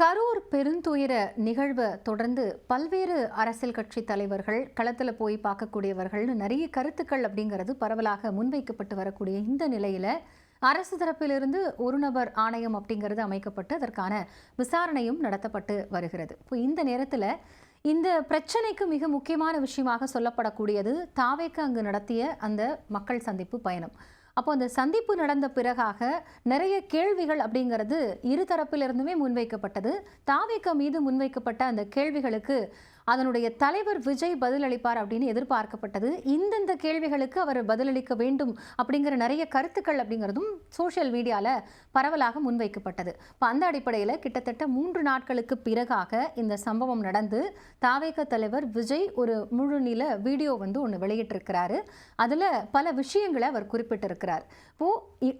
கரூர் பெருந்துயர நிகழ்வை தொடர்ந்து பல்வேறு அரசியல் கட்சி தலைவர்கள் களத்தில் போய் பார்க்கக்கூடியவர்கள்னு நிறைய கருத்துக்கள் அப்படிங்கிறது பரவலாக முன்வைக்கப்பட்டு வரக்கூடிய இந்த நிலையில அரசு தரப்பிலிருந்து ஒரு நபர் ஆணையம் அப்படிங்கிறது அமைக்கப்பட்டு அதற்கான விசாரணையும் நடத்தப்பட்டு வருகிறது. இப்போ இந்த நேரத்தில் இந்த பிரச்சனைக்கு மிக முக்கியமான விஷயமாக சொல்லப்படக்கூடியது தாவேக்கு அங்கு நடத்திய அந்த மக்கள் சந்திப்பு பயணம். அப்போ அந்த சந்திப்பு நடந்த பிறகாக நிறைய கேள்விகள் அப்படிங்கிறது இரு தரப்பிலிருந்துமே முன்வைக்கப்பட்டது. தாவேக்க மீது முன்வைக்கப்பட்ட அந்த கேள்விகளுக்கு அதனுடைய தலைவர் விஜய் பதிலளிப்பார் அப்படின்னு எதிர்பார்க்கப்பட்டது. இந்தந்த கேள்விகளுக்கு அவர் பதிலளிக்க வேண்டும் அப்படிங்கிற நிறைய கருத்துக்கள் அப்படிங்கிறதும் சோஷியல் மீடியாவில் பரவலாக முன்வைக்கப்பட்டது. இப்போ அந்த அடிப்படையில் கிட்டத்தட்ட மூன்று நாட்களுக்கு பிறகாக இந்த சம்பவம் நடந்து தாவேக தலைவர் விஜய் ஒரு முழுநில வீடியோ வந்து ஒன்று வெளியிட்டிருக்கிறாரு. அதில் பல விஷயங்களை அவர் குறிப்பிட்டிருக்கிறார். இப்போ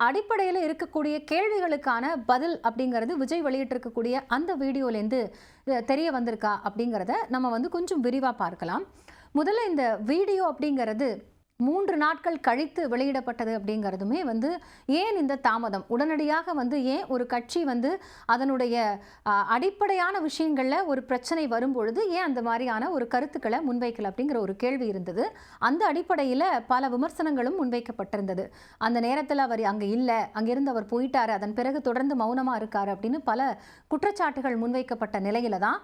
அடிப்படையில் இருக்கக்கூடிய கேள்விகளுக்கான பதில் அப்படிங்கிறது விஜய் வெளியிட்டிருக்கக்கூடிய அந்த வீடியோலேருந்து தெரிய வந்திருக்கா அப்படிங்கிறத நம்ம வந்து கொஞ்சம் விரிவாக பார்க்கலாம். முதல்ல இந்த வீடியோ அப்படிங்கிறது மூன்று நாட்கள் கழித்து வெளியிடப்பட்டது அப்படிங்கிறதுமே வந்து ஏன் இந்த தாமதம்? உடனடியாக வந்து ஏன் ஒரு கட்சி வந்து அதனுடைய அடிப்படையான விஷயங்களில் ஒரு பிரச்சனை வரும்பொழுது ஏன் அந்த மாதிரியான ஒரு கருத்துக்களை முன்வைக்கல அப்படிங்கிற ஒரு கேள்வி இருந்தது. அந்த அடிப்படையில் பல விமர்சனங்களும் முன்வைக்கப்பட்டிருந்தது. அந்த நேரத்தில் அவர் அங்கே இல்லை அங்கிருந்து அவர் போயிட்டார் அதன் பிறகு தொடர்ந்து மௌனமாக இருக்கார் அப்படின்னு பல குற்றச்சாட்டுகள் முன்வைக்கப்பட்ட நிலையில தான்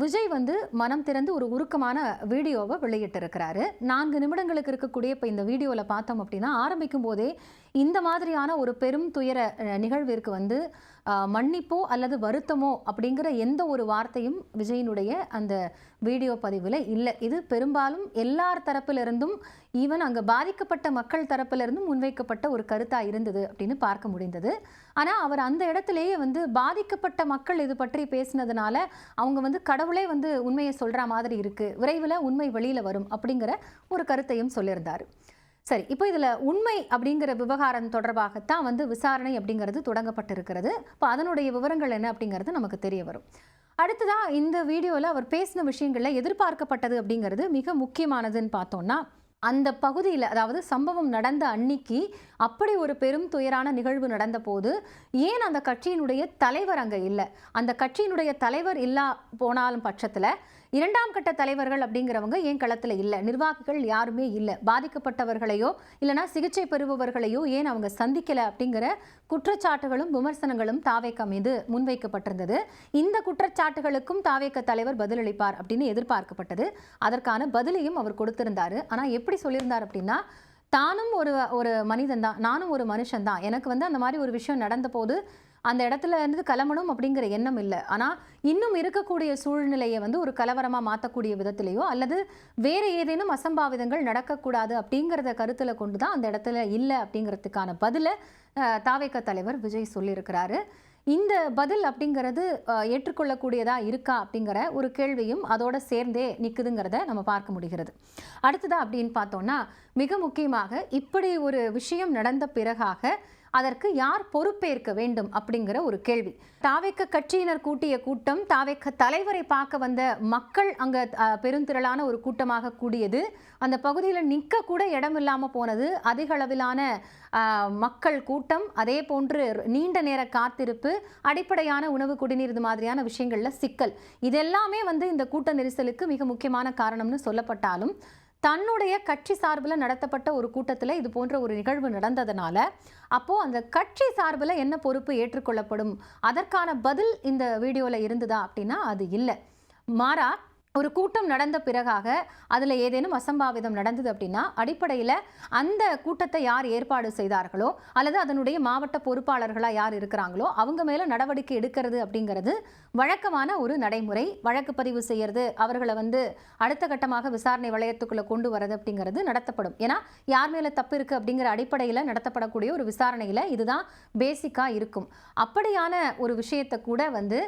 விஜய் வந்து மனம் திறந்து ஒரு உருக்கமான வீடியோவை வெளியிட்டிருக்கிறாரு. நான்கு நிமிடங்களுக்கு இருக்கக்கூடிய இப்போ இந்த வீடியோவில் பார்த்தோம் அப்படின்னா ஆரம்பிக்கும் போதே இந்த மாதிரியான ஒரு பெரும் துயர நிகழ்விற்கு வந்து மன்னிப்போ அல்லது வருத்தமோ அப்படிங்கிற எந்த ஒரு வார்த்தையும் விஜயினுடைய அந்த வீடியோ பதிவில் இல்லை. இது பெரும்பாலும் எல்லார் தரப்பிலிருந்தும் ஈவன் அங்கே பாதிக்கப்பட்ட மக்கள் தரப்பிலிருந்தும் முன்வைக்கப்பட்ட ஒரு கருத்தாக இருந்தது அப்படின்னு பார்க்க முடிந்தது. ஆனால் அவர் அந்த இடத்துலையே வந்து பாதிக்கப்பட்ட மக்கள் இது பற்றி பேசினதுனால அவங்க வந்து கடவுளே வந்து உண்மையை சொல்கிற மாதிரி இருக்குது விரைவில் உண்மை வெளியில் வரும் அப்படிங்கிற ஒரு கருத்தையும் சொல்லியிருந்தார். சரி இப்போ இதில் உண்மை அப்படிங்கிற விவகாரம் தொடர்பாகத்தான் வந்து விசாரணை அப்படிங்கிறது தொடங்கப்பட்டிருக்கிறது. இப்போ அதனுடைய விவரங்கள் என்ன அப்படிங்கிறது நமக்கு தெரிய வரும். அடுத்ததாக இந்த வீடியோவில் அவர் பேசின விஷயங்களில் எதிர்பார்க்கப்பட்டது அப்படிங்கிறது மிக முக்கியமானதுன்னு பார்த்தோம்னா அந்த பகுதியில் அதாவது சம்பவம் நடந்த அன்னைக்கு அப்படி ஒரு பெரும் துயரான நிகழ்வு நடந்த போது ஏன் அந்த கட்சியினுடைய தலைவர் அங்கே இல்லை? அந்த கட்சியினுடைய தலைவர் இல்லா போனாலும் பட்சத்தில் இரண்டாம் கட்ட தலைவர்கள் அப்படிங்கிறவங்க ஏன் களத்தில் இல்லை? நிர்வாகிகள் யாருமே இல்லை. பாதிக்கப்பட்டவர்களையோ இல்லைனா சிகிச்சை பெறுபவர்களையோ ஏன் அவங்க சந்திக்கலை அப்படிங்கிற குற்றச்சாட்டுகளும் விமர்சனங்களும் தாவேக்கா மீது முன்வைக்கப்பட்டிருந்தது. இந்த குற்றச்சாட்டுகளுக்கும் தாவேக்க தலைவர் பதிலளிப்பார் அப்படின்னு எதிர்பார்க்கப்பட்டது. அதற்கான பதிலையும் அவர் கொடுத்திருந்தார். ஆனால் எப்படி சொல்லியிருந்தார் அப்படின்னா தானும் ஒரு ஒரு மனிதன் தான். நானும் ஒரு மனுஷன் தான். எனக்கு வந்து அந்த மாதிரி ஒரு விஷயம் நடந்த போது அந்த இடத்துல இருந்து கிளம்பணும் அப்படிங்கிற எண்ணம் இல்லை. ஆனால் இன்னும் இருக்கக்கூடிய சூழ்நிலையை வந்து ஒரு கலவரமாக மாற்றக்கூடிய விதத்திலேயோ அல்லது வேறு ஏதேனும் அசம்பாவிதங்கள் நடக்கக்கூடாது அப்படிங்கிறத கருத்தில் கொண்டு தான் அந்த இடத்துல இல்லை அப்படிங்கிறதுக்கான பதிலை தாவேக்க தலைவர் விஜய் சொல்லியிருக்கிறாரு. இந்த பதில் அப்படிங்கிறது ஏற்றுக்கொள்ளக்கூடியதாக ஏற்றுக்கொள்ளக்கூடியதா இருக்கா அப்படிங்கிற ஒரு கேள்வியும் அதோட சேர்ந்தே நிற்குதுங்கிறத நம்ம பார்க்க முடிகிறது. அடுத்ததா அப்படின்னு பார்த்தோன்னா மிக முக்கியமாக இப்படி ஒரு விஷயம் நடந்த பிறகாக அதற்கு யார் பொறுப்பேற்க வேண்டும் அப்படிங்கிற ஒரு கேள்வி. தாவேக்க கட்சியினர் கூட்டிய கூட்டம் தாவேக்க தலைவரை பார்க்க வந்த மக்கள் அங்க பெருந்திரளான ஒரு கூட்டமாக கூடியது. அந்த பகுதியில் நிற்க கூட இடம் இல்லாம போனது. அதிக அளவிலான மக்கள் கூட்டம். அதே போன்று நீண்ட நேர காத்திருப்பு அடிப்படையான உணவு குடிநீர் இது மாதிரியான விஷயங்கள்ல சிக்கல். இதெல்லாமே வந்து இந்த கூட்ட நெரிசலுக்கு மிக முக்கியமான காரணம்னு சொல்லப்பட்டாலும் தன்னுடைய கட்சி சார்பில் நடத்தப்பட்ட ஒரு கூட்டத்தில் இது போன்ற ஒரு நிகழ்வு நடந்ததுனால அப்போது அந்த கட்சி சார்பில் என்ன பொறுப்பு ஏற்றுக்கொள்ளப்படும்? அதற்கான பதில் இந்த வீடியோவில் இருந்ததா அப்படின்னா அது இல்லை. மாறா ஒரு கூட்டம் நடந்த பிறகாக அதில் ஏதேனும் அசம்பாவிதம் நடந்தது அப்படின்னா அடிப்படையில் அந்த கூட்டத்தை யார் ஏற்பாடு செய்தார்களோ அல்லது அதனுடைய மாவட்ட பொறுப்பாளர்களாக யார் இருக்கிறாங்களோ அவங்க மேலே நடவடிக்கை எடுக்கிறது அப்படிங்கிறது வழக்கமான ஒரு நடைமுறை. வழக்கு பதிவு செய்யறது அவர்களை வந்து அடுத்த கட்டமாக விசாரணை வளையத்துக்குள்ளே கொண்டு வரது அப்படிங்கிறது நடத்தப்படும். ஏன்னா யார் மேலே தப்பு இருக்குது அப்படிங்கிற அடிப்படையில் நடத்தப்படக்கூடிய ஒரு விசாரணையில் இதுதான் பேசிக்காக இருக்கும். அப்படியான ஒரு விஷயத்தை கூட வந்து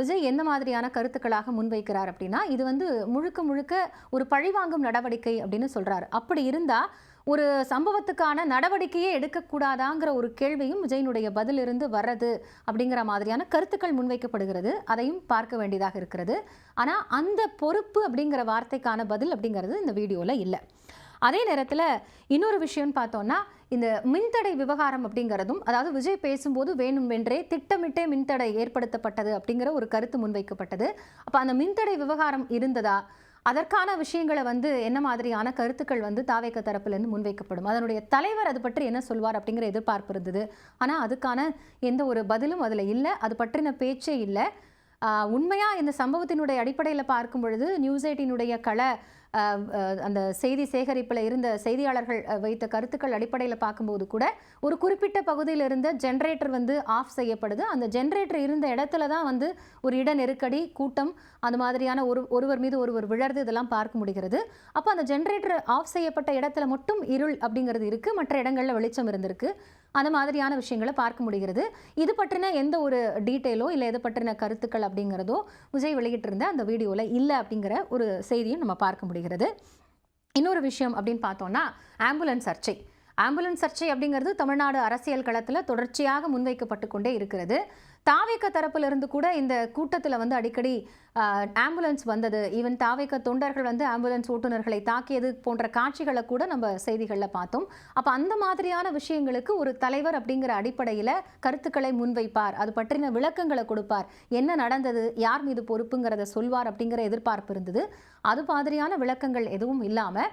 விஜய் எந்த மாதிரியான கருத்துக்களாக முன்வைக்கிறார் அப்படின்னா இது வந்து முழுக்க முழுக்க ஒரு பழிவாங்கும் நடவடிக்கை அப்படின்னு சொல்கிறாரு அப்படி இருந்தால் ஒரு சம்பவத்துக்கான நடவடிக்கையே எடுக்கக்கூடாதாங்கிற ஒரு கேள்வியும் விஜயனுடைய பதிலிருந்து வர்றது அப்படிங்கிற மாதிரியான கருத்துக்கள் முன்வைக்கப்படுகிறது. அதையும் பார்க்க வேண்டியதாக இருக்கிறது. ஆனால் அந்த பொறுப்பு அப்படிங்கிற வார்த்தைக்கான பதில் அப்படிங்கிறது இந்த வீடியோவில் இல்லை. அதே நேரத்தில் இன்னொரு விஷயம்னு பார்த்தோன்னா இந்த மின்தடை விவகாரம் அப்படிங்கிறதும் அதாவது விஜய் பேசும்போது வேண்டுமென்றே திட்டமிட்டே மின்தடை ஏற்படுத்தப்பட்டது அப்படிங்கிற ஒரு கருத்து முன்வைக்கப்பட்டது. அப்போ அந்த மின்தடை விவகாரம் இருந்ததா? அதற்கான விஷயங்களை வந்து என்ன மாதிரியான கருத்துக்கள் வந்து தாவேக்க தரப்புலேருந்து முன்வைக்கப்படும்? அதனுடைய தலைவர் அது பற்றி என்ன சொல்வார் அப்படிங்கிற எதிர்பார்ப்பு இருந்தது. ஆனால் அதுக்கான எந்த ஒரு பதிலும் அதில் இல்லை. அது பற்றின பேச்சே இல்லை. உண்மையாக இந்த சம்பவத்தினுடைய அடிப்படையில் பார்க்கும் பொழுது நியூஸ் எயிட்டினுடைய கள அந்த செய்தி சேகரிப்பில் இருந்த செய்தியாளர்கள் வைத்த கருத்துக்கள் அடிப்படையில் பார்க்கும்போது கூட ஒரு குறிப்பிட்ட பகுதியில் இருந்த ஜென்ரேட்டர் வந்து ஆஃப் செய்யப்படுது. அந்த ஜென்ரேட்டர் இருந்த இடத்துல தான் வந்து ஒரு இட நெருக்கடி கூட்டம் அந்த மாதிரியான ஒரு ஒருவர் மீது ஒருவர் விழறது இதெல்லாம் பார்க்க முடிகிறது. அப்போ அந்த ஜென்ரேட்டர் ஆஃப் செய்யப்பட்ட இடத்துல மட்டும் இருள் அப்படிங்கிறது இருக்குது மற்ற இடங்களில் வெளிச்சம் இருந்திருக்கு. அந்த மாதிரியான விஷயங்களை பார்க்க முடிகிறது. இது பற்றின எந்த ஒரு டீட்டெயிலோ இல்லை எது பற்றின கருத்துக்கள் அப்படிங்கிறதோ விஜய் வெளியிட்டிருந்த அந்த வீடியோவில் இல்லை அப்படிங்கிற ஒரு செய்தியும் நம்ம பார்க்க முடிகிறது. இன்னொரு விஷயம் அப்படின்னு பார்த்தோம்னா ஆம்புலன்ஸ் சர்ச்சை. ஆம்புலன்ஸ் சர்ச்சை அப்படிங்கிறது தமிழ்நாடு அரசியல் களத்தில் தொடர்ச்சியாக முன்வைக்கப்பட்டு கொண்டே இருக்கிறது. தாவேக்க தரப்பிலிருந்து கூட இந்த கூட்டத்தில் வந்து அடிக்கடி ஆம்புலன்ஸ் வந்தது. ஈவன் தாவேக்க தொண்டர்கள் வந்து ஆம்புலன்ஸ் ஓட்டுநர்களை தாக்கியது போன்ற காட்சிகளை கூட நம்ம செய்திகளில் பார்த்தோம். அப்போ அந்த மாதிரியான விஷயங்களுக்கு ஒரு தலைவர் அப்படிங்கிற அடிப்படையில் கருத்துக்களை முன்வைப்பார். அது பற்றின விளக்கங்களை கொடுப்பார். என்ன நடந்தது யார் மீது பொறுப்புங்கிறத சொல்வார் அப்படிங்கிற எதிர்பார்ப்பு இருந்தது. அது மாதிரியான விளக்கங்கள் எதுவும் இல்லாமல்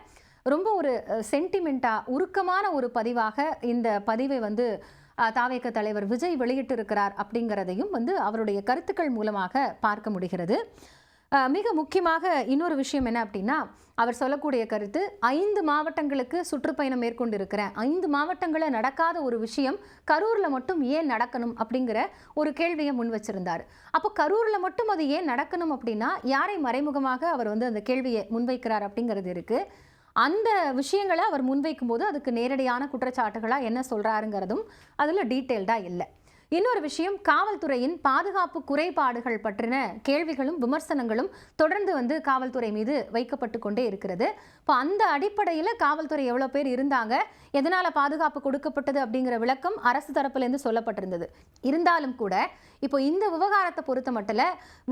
ரொம்ப ஒரு சென்டிமெண்ட்டாக உருக்கமான ஒரு பதிவாக இந்த பதிவை வந்து தாவேக தலைவர் விஜய் வெளியிட்டிருக்கிறார் அப்படிங்கிறதையும் வந்து அவருடைய கருத்துக்கள் மூலமாக பார்க்க முடிகிறது. மிக முக்கியமாக இன்னொரு விஷயம் என்ன அப்படின்னா அவர் சொல்லக்கூடிய கருத்து ஐந்து மாவட்டங்களுக்கு சுற்றுப்பயணம் மேற்கொண்டிருக்கிறேன் ஐந்து மாவட்டங்களில் நடக்காத ஒரு விஷயம் கரூரில் மட்டும் ஏன் நடக்கணும் அப்படிங்கிற ஒரு கேள்வியை முன் வச்சிருந்தார். அப்போ கரூரில் மட்டும் அது ஏன் நடக்கணும் அப்படின்னா யாரை மறைமுகமாக அவர் வந்து அந்த கேள்வியை முன்வைக்கிறார் அப்படிங்கிறது இருக்குது அந்த விஷயங்களை அவர் முன்வைக்கும் போது அதுக்கு நேரடியான குற்றச்சாட்டுகளாக என்ன சொல்கிறாருங்கிறதும் அதில் டீட்டெயில்டாக இல்லை. இன்னொரு விஷயம் காவல்துறையின் பாதுகாப்பு குறைபாடுகள் பற்றின கேள்விகளும் விமர்சனங்களும் தொடர்ந்து வந்து காவல்துறை மீது வைக்கப்பட்டு கொண்டே இருக்கிறது. இப்போ அந்த அடிப்படையில் காவல்துறை எவ்வளோ பேர் இருந்தாங்க எதனால் பாதுகாப்பு கொடுக்கப்பட்டது அப்படிங்கிற விளக்கம் அரசு தரப்புலேருந்து சொல்லப்பட்டிருந்தது. இருந்தாலும் கூட இப்போ இந்த விவகாரத்தை பொறுத்த மட்டில்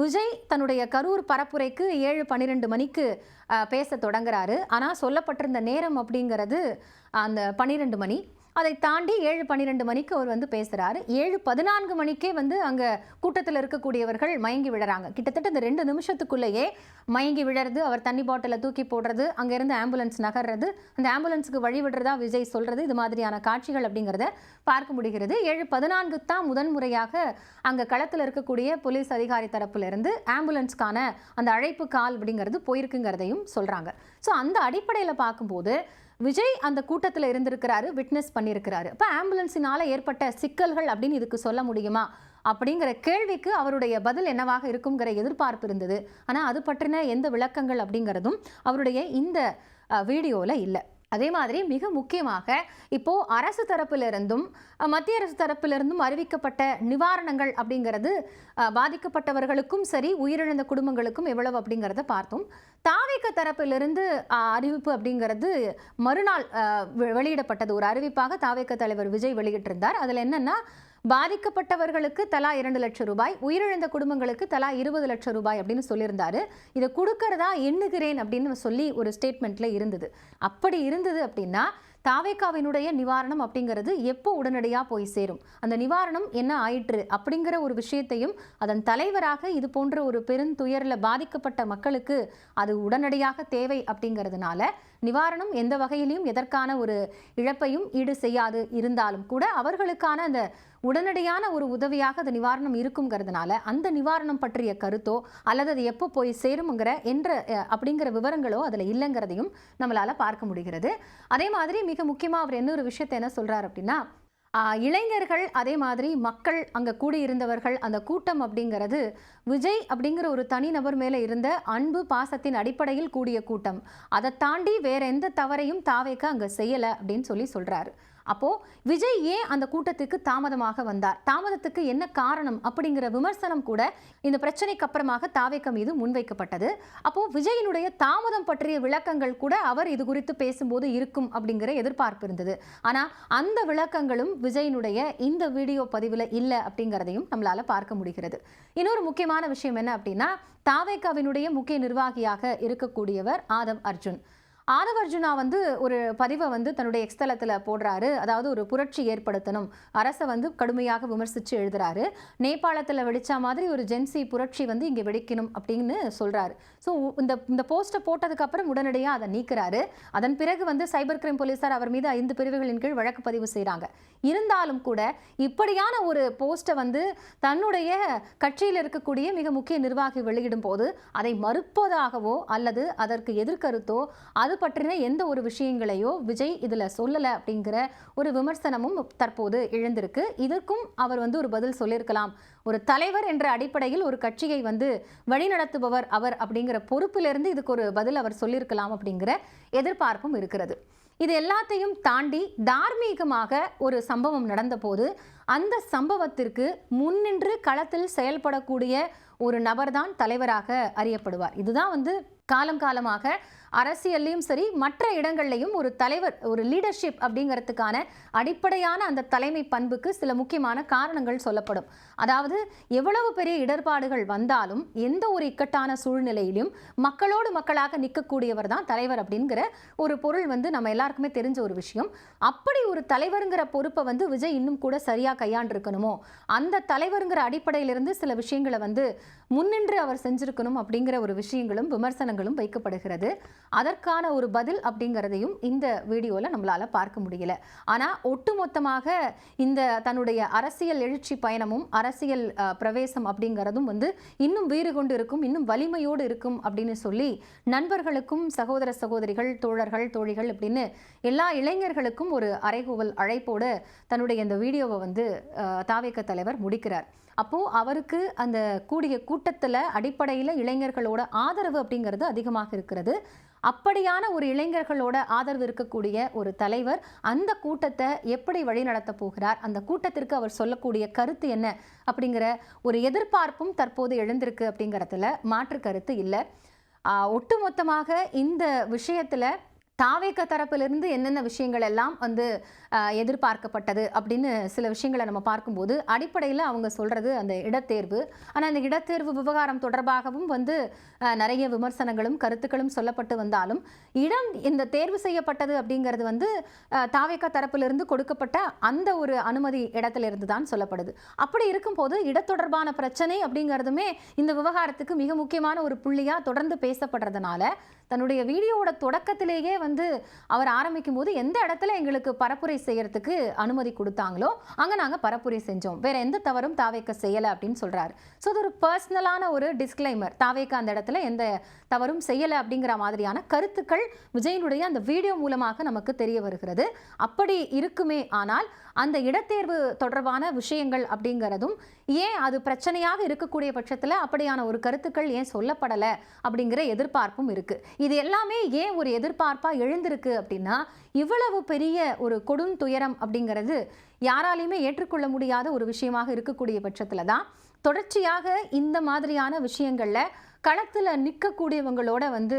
விஜய் தன்னுடைய கரூர் பரப்புரைக்கு ஏழு பன்னிரெண்டு மணிக்கு பேச தொடங்குறாரு. ஆனால் சொல்லப்பட்டிருந்த நேரம் அப்படிங்கிறது அந்த பன்னிரெண்டு மணி. அதை தாண்டி ஏழு பன்னிரெண்டு மணிக்கு அவர் வந்து பேசுகிறாரு ஏழு பதினான்கு மணிக்கே வந்து அங்கே கூட்டத்தில் இருக்கக்கூடியவர்கள் மயங்கி விழறாங்க. கிட்டத்தட்ட இந்த ரெண்டு நிமிஷத்துக்குள்ளேயே மயங்கி விழறது அவர் தண்ணி பாட்டிலை தூக்கி போடுறது அங்கேருந்து ஆம்புலன்ஸ் நகர்றது அந்த ஆம்புலன்ஸுக்கு வழி விடுறதா விஜய் சொல்கிறது இது மாதிரியான காட்சிகள் அப்படிங்கிறத பார்க்க முடிகிறது. ஏழு பதினான்கு தான் முதன் முறையாக அங்கே களத்தில் இருக்கக்கூடிய போலீஸ் அதிகாரி தரப்பிலிருந்து ஆம்புலன்ஸ்க்கான அந்த அழைப்பு கால் அப்படிங்கிறது போயிருக்குங்கிறதையும் சொல்கிறாங்க ஸோ அந்த அடிப்படையில் பார்க்கும்போது விஜய் அந்த கூட்டத்தில் இருந்திருக்கிறாரு விட்னஸ் பண்ணியிருக்கிறாரு இப்போ ஆம்புலன்ஸினால் ஏற்பட்ட சிக்கல்கள் அப்படின்னு இதுக்கு சொல்ல முடியுமா? அப்படிங்கிற கேள்விக்கு அவருடைய பதில் என்னவாக இருக்குங்கிற எதிர்பார்ப்பு இருந்தது. ஆனால் அது பற்றின எந்த விளக்கங்கள் அப்படிங்கிறதும் அவருடைய இந்த வீடியோவில் இல்லை. அதே மாதிரி மிக முக்கியமாக இப்போ அரசு தரப்பிலிருந்தும் மத்திய அரசு தரப்பிலிருந்தும் அறிவிக்கப்பட்ட நிவாரணங்கள் அப்படிங்கிறது பாதிக்கப்பட்டவர்களுக்கும் சரி உயிரிழந்த குடும்பங்களுக்கும் எவ்வளவு அப்படிங்கிறத பார்த்தோம். அமெரிக்க தரப்பிலிருந்து அறிவிப்பு அப்படிங்கிறது மறுநாள் வெளியிடப்பட்டது. ஒரு அறிவிப்பாக தாவேக்க தலைவர் விஜய் வெளியிட்டிருந்தார். அதில் என்னென்னா பாதிக்கப்பட்டவர்களுக்கு தலா இரண்டு லட்சம் ரூபாய் உயிரிழந்த குடும்பங்களுக்கு தலா இருபது லட்சம் ரூபாய் அப்படின்னு சொல்லியிருந்தாரு. இதை கொடுக்கறதா எண்ணுகிறேன் அப்படின்னு சொல்லி ஒரு ஸ்டேட்மெண்ட்ல இருந்தது. அப்படி இருந்தது அப்படின்னா தாவேக்காவினுடைய நிவாரணம் அப்படிங்கிறது எப்போ உடனடியாக போய் சேரும்? அந்த நிவாரணம் என்ன ஆயிற்று அப்படிங்கிற ஒரு விஷயத்தையும் அதன் தலைவராக இது போன்ற ஒரு பெருந்துயரில் பாதிக்கப்பட்ட மக்களுக்கு அது உடனடியாக தேவை அப்படிங்கிறதுனால நிவாரணம் எந்த வகையிலையும் எதற்கான ஒரு இழப்பையும் ஈடு செய்யாது இருந்தாலும் கூட அவர்களுக்கான அந்த உடனடியான ஒரு உதவியாக அந்த நிவாரணம் இருக்குங்கிறதுனால அந்த நிவாரணம் பற்றிய கருத்தோ அல்லது அது எப்போ போய் சேருமுங்கிற என்ற அப்படிங்கிற விவரங்களோ அதில் இல்லைங்கிறதையும் நம்மளால் பார்க்க முடிகிறது. அதே மாதிரி மிக முக்கியமாக அவர் என்ன ஒரு விஷயத்தை என்ன சொல்கிறார் அப்படின்னா இளைஞர்கள் அதே மாதிரி மக்கள் அங்கே கூடியிருந்தவர்கள் அந்த கூட்டம் அப்படிங்கிறது விஜய் அப்படிங்கிற ஒரு தனிநபர் மேலே இருந்த அன்பு பாசத்தின் அடிப்படையில் கூடிய கூட்டம். அதை தாண்டி வேற எந்த தவறையும் தாவேக்க அங்கே செய்யலை அப்படின்னு சொல்லி சொல்கிறாரு அப்போ விஜய் ஏன் அந்த கூட்டத்துக்கு தாமதமாக வந்தார்? தாமதத்துக்கு என்ன காரணம்? அப்படிங்கிற விமர்சனம் கூட இந்த பிரச்சனைக்கு அப்புறமாக தாவேக்க மீது முன்வைக்கப்பட்டது. அப்போ விஜயினுடைய தாமதம் பற்றிய விளக்கங்கள் கூட அவர் இது குறித்து பேசும்போது இருக்கும் அப்படிங்கிற எதிர்பார்ப்பு இருந்தது. ஆனா அந்த விளக்கங்களும் விஜயினுடைய இந்த வீடியோ பதிவில் இல்லை அப்படிங்கிறதையும் நம்மளால பார்க்க முடிகிறது. இன்னொரு முக்கியமான விஷயம் என்ன அப்படின்னா தாவேக்காவினுடைய முக்கிய நிர்வாகியாக இருக்கக்கூடியவர் ஆதவ் அர்ஜுன். ஆதவர்ஜுனா வந்து ஒரு பதிவை வந்து தன்னுடைய எக்ஸ்தலத்தில் போடுறாரு. அதாவது ஒரு புரட்சி ஏற்படுத்தணும். அரசை வந்து கடுமையாக விமர்சித்து எழுதுறாரு. நேபாளத்தில் வெடிச்சா மாதிரி ஒரு ஜென்சி புரட்சி வந்து இங்கே வெடிக்கணும் அப்படின்னு சொல்கிறாரு ஸோ இந்த இந்த போஸ்ட்டை போட்டதுக்கப்புறம் உடனடியாக அதை நீக்கிறாரு. அதன் பிறகு வந்து சைபர் கிரைம் போலீசார் அவர் மீது ஐந்து பிரிவுகளின் கீழ் வழக்கு பதிவு செய்கிறாங்க இருந்தாலும் கூட இப்படியான ஒரு போஸ்ட்டை வந்து தன்னுடைய கட்சியில் இருக்கக்கூடிய மிக முக்கிய நிர்வாகி வெளியிடும் போது அதை மறுப்பதாகவோ அல்லது அதற்கு எதிர்கருத்தோ அது பற்றின எந்த ஒரு விஷயங்களையோ விஜய் இதில் சொல்லலை அப்படிங்கிற ஒரு விமர்சனமும் தற்போது எழுந்திருக்கு. இதற்கும் அவர் வந்து ஒரு பதில் சொல்லியிருக்கலாம். ஒரு தலைவர் என்ற அடிப்படையில் ஒரு கட்சியை வந்து வழிநடத்துபவர் அவர் அப்படிங்கிற பொறுப்பிலிருந்து இதுக்கு ஒரு பதில் அவர் சொல்லியிருக்கலாம் அப்படிங்கிற எதிர்பார்ப்பும் இருக்கிறது. இது எல்லாத்தையும் தாண்டி தார்மீகமாக ஒரு சம்பவம் நடந்தபோது அந்த சம்பவத்திற்கு முன்னின்று களத்தில் செயல்படக்கூடிய ஒரு நபர்தான் தலைவராக அறியப்படுவார். இதுதான் வந்து காலம் காலமாக அரசியல்லையும் சரி மற்ற இடங்கள்லையும் ஒரு தலைவர் ஒரு லீடர்ஷிப் அப்படிங்கிறதுக்கான அடிப்படையான அந்த தலைமை பண்புக்கு சில முக்கியமான காரணங்கள் சொல்லப்படும். அதாவது எவ்வளவு பெரிய இடர்பாடுகள் வந்தாலும் எந்த ஒரு இக்கட்டான சூழ்நிலையிலும் மக்களோடு மக்களாக நிற்கக்கூடியவர் தான் தலைவர் அப்படிங்கிற ஒரு பொருள் வந்து நம்ம எல்லாருக்குமே தெரிஞ்ச ஒரு விஷயம். அப்படி ஒரு தலைவருங்கிற பொறுப்பை வந்து விஜய் இன்னும் கூட சரியாக கையாண்டிருக்கணுமோ? அந்த தலைவருங்கிற அடிப்படையிலிருந்து சில விஷயங்களை வந்து முன்னின்று அவர் செஞ்சிருக்கணும் அப்படிங்கிற ஒரு விஷயங்களும் விமர்சனங்களும் வைக்கப்படுகிறது. அதற்கான ஒரு பதில் அப்படிங்கிறதையும் இந்த வீடியோவில் நம்மளால் பார்க்க முடியல. ஆனால் ஒட்டுமொத்தமாக இந்த தன்னுடைய அரசியல் எழுச்சி பயணமும் அரசியல் பிரவேசம் அப்படிங்கிறதும் வந்து இன்னும் வீறு கொண்டு இருக்கும் இன்னும் வலிமையோடு இருக்கும் அப்படின்னு சொல்லி நண்பர்களுக்கும் சகோதர சகோதரிகள் தோழர்கள் தோழிகள் அப்படின்னு எல்லா இளைஞர்களுக்கும் ஒரு அறைகூவல் அழைப்போடு தன்னுடைய இந்த வீடியோவை வந்து தாவேக்க தலைவர் முடிக்கிறார். அப்போது அவருக்கு அந்த கூடிய கூட்டத்தில் அடிப்படையில் இளைஞர்களோட ஆதரவு அப்படிங்கிறது அதிகமாக இருக்கிறது. அப்படியான ஒரு இளைஞர்களோட ஆதரவு இருக்கக்கூடிய ஒரு தலைவர் அந்த கூட்டத்தை எப்படி வழிநடத்த போகிறார்? அந்த கூட்டத்திற்கு அவர் சொல்லக்கூடிய கருத்து என்ன? அப்படிங்கிற ஒரு எதிர்பார்ப்பும் தற்போது எழுந்திருக்கு அப்படிங்கிறதுல மாற்று கருத்து இல்லை. ஒட்டுமொத்தமாக இந்த விஷயத்தில் தாவேக்க தரப்பிலிருந்து என்னென்ன விஷயங்கள் எல்லாம் வந்து எதிர்பார்க்கப்பட்டது அப்படின்னு சில விஷயங்களை நம்ம பார்க்கும்போது அடிப்படையில் அவங்க சொல்கிறது அந்த இடத்தேர்வு. ஆனால் அந்த இடத்தேர்வு விவகாரம் தொடர்பாகவும் வந்து நிறைய விமர்சனங்களும் கருத்துக்களும் சொல்லப்பட்டு வந்தாலும் இடம் இந்த தேர்வு செய்யப்பட்டது அப்படிங்கிறது வந்து தாவேக்க தரப்பிலிருந்து கொடுக்கப்பட்ட அந்த ஒரு அனுமதி இடத்திலிருந்து தான் சொல்லப்படுது. அப்படி இருக்கும்போது இட தொடர்பான பிரச்சனை அப்படிங்கிறதுமே இந்த விவகாரத்துக்கு மிக முக்கியமான ஒரு புள்ளியாக தொடர்ந்து பேசப்படுறதுனால தன்னுடைய வீடியோவோட தொடக்கத்திலேயே வந்து அவர் ஆரம்பிக்கும் போது எந்த இடத்துல எங்களுக்கு பரப்புரை செய்யறதுக்கு அனுமதி கொடுத்தாங்களோ அங்கே நாங்கள் பரப்புரை செஞ்சோம். வேற எந்த தவறும் தாவேக்க செய்யலை அப்படின்னு சொல்றாரு. ஸோ அது ஒரு பர்சனலான ஒரு டிஸ்க்ளைமர் தாவேக்க அந்த இடத்துல எந்த தவறும் செய்யலை அப்படிங்கிற மாதிரியான கருத்துக்கள் விஜயனுடைய அந்த வீடியோ மூலமாக நமக்கு தெரிய வருகிறது. அப்படி இருக்குமே ஆனால் அந்த இடத்தேர்வு தொடர்பான விஷயங்கள் அப்படிங்கிறதும் ஏன் அது பிரச்சனையாக இருக்கக்கூடிய பட்சத்தில் அப்படியான ஒரு கருத்துக்கள் ஏன் சொல்லப்படலை அப்படிங்கிற எதிர்பார்ப்பும் இருக்குது இது எல்லாமே ஏன் ஒரு எதிர்பார்ப்பாக எழுந்திருக்கு அப்படின்னா இவ்வளவு பெரிய ஒரு கொடும் துயரம் அப்படிங்கிறது யாராலையுமே ஏற்றுக்கொள்ள முடியாத ஒரு விஷயமாக இருக்கக்கூடிய பட்சத்தில் தான் தொடர்ச்சியாக இந்த மாதிரியான விஷயங்களில் களத்தில் நிற்கக்கூடியவங்களோட வந்து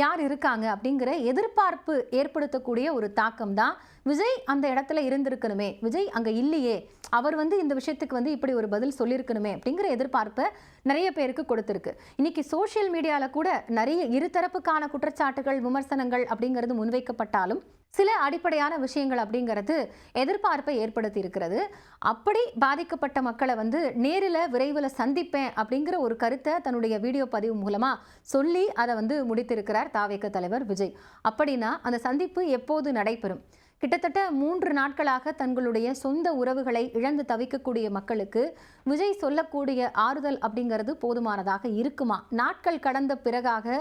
யார் இருக்காங்க அப்படிங்கிற எதிர்பார்ப்பு ஏற்படுத்தக்கூடிய ஒரு தாக்கம் தான் விஜய் அந்த இடத்துல இருந்திருக்கணுமே. விஜய் அங்கே இல்லையே. அவர் வந்து இந்த விஷயத்துக்கு வந்து இப்படி ஒரு பதில் சொல்லியிருக்கணுமே அப்படிங்கிற எதிர்பார்ப்பை நிறைய பேருக்கு கொடுத்துருக்கு. இன்னைக்கு சோஷியல் மீடியாவில் கூட நிறைய இருதரப்புக்கான குற்றச்சாட்டுகள் விமர்சனங்கள் அப்படிங்கிறது முன்வைக்கப்பட்டாலும் சில அடிப்படையான விஷயங்கள் அப்படிங்கிறது எதிர்பார்ப்பை ஏற்படுத்தி இருக்கிறது அப்படி பாதிக்கப்பட்ட மக்களை வந்து நேரில் விரைவில் சந்திப்பேன் அப்படிங்கிற ஒரு கருத்தை தன்னுடைய வீடியோ பதிவு மூலமாக சொல்லி அதை வந்து முடித்திருக்கிறார் தாவேக்க தலைவர் விஜய். அப்படின்னா அந்த சந்திப்பு எப்போது நடைபெறும்? கிட்டத்தட்ட மூன்று நாட்களாக தங்களுடைய சொந்த உறவுகளை இழந்து தவிக்கக்கூடிய மக்களுக்கு விஜய் சொல்லக்கூடிய ஆறுதல் அப்படிங்கிறது போதுமானதாக இருக்குமா? நாட்கள் கடந்த பிறகாக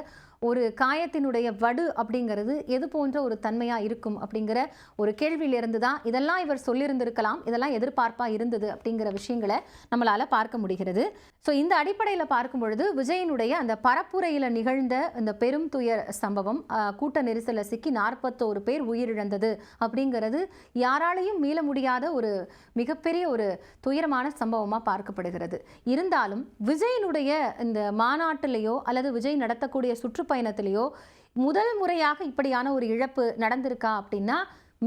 ஒரு காயத்தினுடைய வடு அப்படிங்கிறது எது போன்ற ஒரு தன்மையாக இருக்கும் அப்படிங்கிற ஒரு கேள்வியிலிருந்து தான் இதெல்லாம் இவர் சொல்லியிருந்திருக்கலாம் இதெல்லாம் எதிர்பார்ப்பாக இருந்தது அப்படிங்கிற விஷயங்களை நம்மளால் பார்க்க முடிகிறது. ஸோ இந்த அடிப்படையில் பார்க்கும் பொழுது விஜயனுடைய அந்த பரப்புரையில் நிகழ்ந்த இந்த பெரும் துயர் சம்பவம் கூட்ட நெரிசலில் சிக்கி நாற்பத்தோரு பேர் உயிரிழந்தது அப்படிங்கிறது யாராலையும் மீள முடியாத ஒரு மிகப்பெரிய ஒரு துயரமான சம்பவமாக பார்க்கப்படுகிறது. இருந்தாலும் விஜயனுடைய இந்த மாநாட்டிலேயோ அல்லது விஜய் நடத்தக்கூடிய சுற்று சுற்றுப்பயணத்திலேயோ முதல் முறையாக இப்படியான ஒரு இழப்பு நடந்திருக்கா அப்படின்னா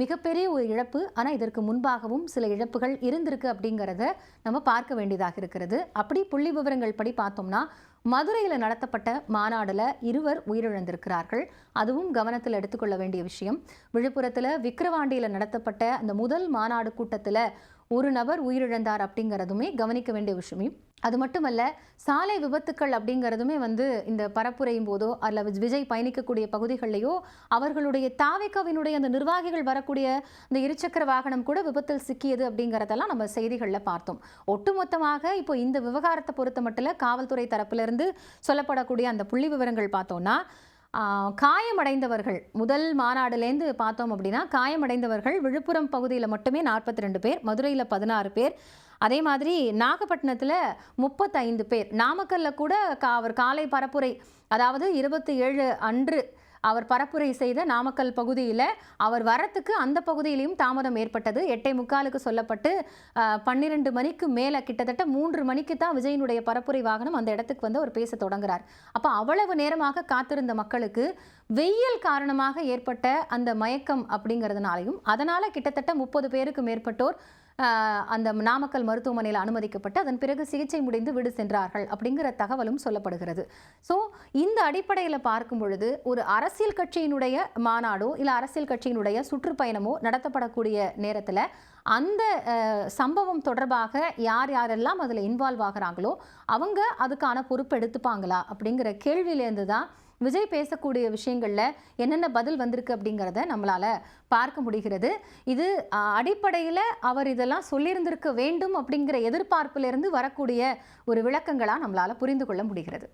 மிகப்பெரிய ஒரு இழப்பு. ஆனால் இதற்கு முன்பாகவும் சில இழப்புகள் இருந்திருக்கு அப்படிங்கிறத நம்ம பார்க்க வேண்டியதாக இருக்கிறது. அப்படி புள்ளி விவரங்கள் படி பார்த்தோம்னா மதுரையில் நடத்தப்பட்ட மாநாடுல இருவர் உயிரிழந்திருக்கிறார்கள். அதுவும் கவனத்தில் எடுத்துக்கொள்ள வேண்டிய விஷயம். விழுப்புரத்தில் விக்கிரவாண்டியில் நடத்தப்பட்ட அந்த முதல் மாநாடு கூட்டத்தில் ஒரு நபர் உயிரிழந்தார் அப்படிங்கிறதுமே கவனிக்க வேண்டிய விஷயமே. அது மட்டுமல்ல சாலை விபத்துக்கள் அப்படிங்கிறதுமே வந்து இந்த பரப்புரையும் போதோ அல்ல விஜய் பயணிக்கக்கூடிய பகுதிகளிலேயோ அவர்களுடைய தாவேக்காவினுடைய அந்த நிர்வாகிகள் வரக்கூடிய இந்த இருசக்கர வாகனம் கூட விபத்தில் சிக்கியது அப்படிங்கிறதெல்லாம் நம்ம செய்திகளில் பார்த்தோம். ஒட்டுமொத்தமாக இப்போ இந்த விவகாரத்தை பொறுத்த மட்டும் காவல்துறை தரப்பிலிருந்து சொல்லப்படக்கூடிய அந்த புள்ளி விவரங்கள் பார்த்தோம்னா காயமடைந்தவர்கள். முதல் மாநாடுலேருந்து பார்த்தோம் அப்படின்னா காயமடைந்தவர்கள் விழுப்புரம் பகுதியில் மட்டுமே நாற்பத்தி ரெண்டு பேர் மதுரையில் பதினாறு பேர். அதே மாதிரி நாகப்பட்டினத்தில் முப்பத்தைந்து பேர். நாமக்கல்லில் கூட கா அவர் காலை பரப்புரை அதாவது இருபத்தி ஏழு அன்று அவர் பரப்புரை செய்த நாமக்கல் பகுதியில் அவர் வரத்துக்கு அந்த பகுதியிலையும் தாமதம் ஏற்பட்டது. எட்டை முக்காலுக்கு சொல்லப்பட்டு பன்னிரெண்டு மணிக்கு மேலே கிட்டத்தட்ட மூன்று மணிக்கு தான் விஜயனுடைய பரப்புரை வாகனம் அந்த இடத்துக்கு வந்து அவர் பேச தொடங்குறார். அப்போ அவ்வளவு நேரமாக காத்திருந்த மக்களுக்கு வெயில் காரணமாக ஏற்பட்ட அந்த மயக்கம் அப்படிங்கிறதுனாலையும் அதனால் கிட்டத்தட்ட முப்பது பேருக்கு மேற்பட்டோர் அந்த நாமக்கல் மருத்துவமனையில் அனுமதிக்கப்பட்டு அதன் பிறகு சிகிச்சை முடிந்து வீடு சென்றார்கள் அப்படிங்கிற தகவலும் சொல்லப்படுகிறது. ஸோ இந்த அடிப்படையில் பார்க்கும் பொழுது ஒரு அரசியல் கட்சியினுடைய மாநாடோ இல்லை அரசியல் கட்சியினுடைய சுற்றுப்பயணமோ நடத்தப்படக்கூடிய நேரத்தில் அந்த சம்பவம் தொடர்பாக யார் யாரெல்லாம் அதில் இன்வால்வ் ஆகுறாங்களோ அவங்க அதுக்கான பொறுப்பு எடுத்துப்பாங்களா அப்படிங்கிற கேள்வியிலேருந்து தான் விஜய் பேசக்கூடிய விஷயங்களில் என்னென்ன பதில் வந்திருக்கு அப்படிங்கிறத நம்மளால் பார்க்க முடிகிறது. இது அடிப்படையில் அவர் இதெல்லாம் சொல்லியிருந்திருக்க வேண்டும் அப்படிங்கிற எதிர்பார்ப்பிலிருந்து வரக்கூடிய ஒரு விளக்கங்களாக நம்மளால் புரிந்து கொள்ள முடிகிறது.